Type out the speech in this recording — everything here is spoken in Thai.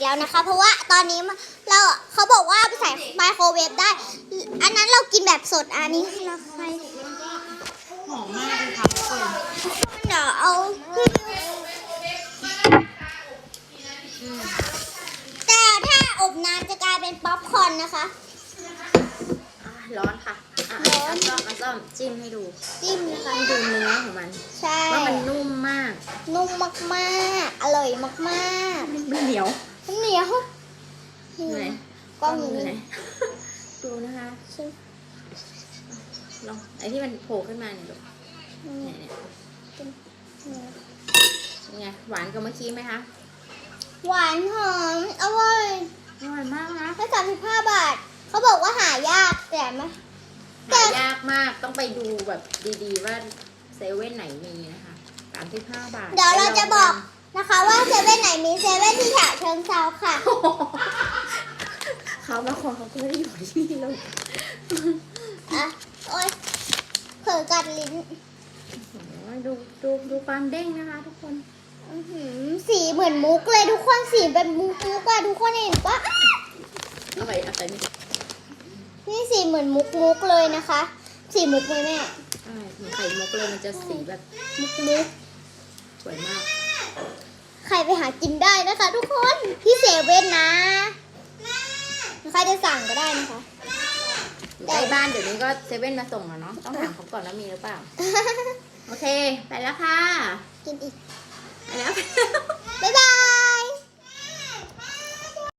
กแล้วนะคะ เพราะว่าตอนนี้เราเขาบอกว่าไปใส่ไมโครเวฟได้ อันนั้นเรากินแบบสดอันนี้เราใครหอมมากเลยค่ะทุกคนเดี๋ยวเอาแต่ถ้าอบนานจะกลายเป็นป๊อปคอนนะคะร้อนค่ะร้อนซ่อมาซ่อมจิ้มให้ดู จิ้มนะคะให้ดูเนื้อของมัน ใช่ ว่ามันนุ่มมาก นุ่มมากๆ อร่อยมากๆมันเหนียว เหนียวไหนกล้องอยู่ยู่นี่ไหนดูนะคะลองไอ้ที่มันโผล่ขึ้นมาเนี่ยลูกเนี่ยเนี่ยเป็นไงหวานกว่าเมื่อกี้ไหมคะ หวานหอมอร่อยอร่อยมากนะแค่สามสิบห้าบาท เขาบอกว่าหายากแต่ไหมแต่หายากมากต้องไปดูแบบดีๆว่าเซเว่นไหนมีนะคะสามสิบห้าบาท เดี๋ยวเราจะบอกนะคะว่าเซเว่นไหนมีเซเว่นที่ฉะเชิงเซาค่ะ เขาบางคนเขาก็ไม่ได้อยู่ที่นี่แล้วอะ โอ๊ยเผลอกัดลิ้น โอ้ยดูดูดูความเด้งนะคะ ทุกคน อื้อหือสีเหมือนมุกเลยทุกคนสีเป็นมุกมุกอะทุกคนเห็นปะเอาไปเอาไปนี่นี่สีเหมือนมุกมุกเลยนะคะ สีมุกไหมแม่ใช่เหมือนไข่มุกเลยมันจะสีแบบมุกมุก สวยมาก ใครไปหากินได้นะคะทุกคนที่เซเว่นนะ ใครจะสั่งก็ได้นะคะอยู่ใกล้บ้านเดี๋ยวนี้ก็เซเว่นมาส่งแล้วเนาะต้องถามเขาก่อนว่ามีหรือเปล่า โอเค ไปแล้วค่ะ กินอีก ไปแล้วบ๊ายบาย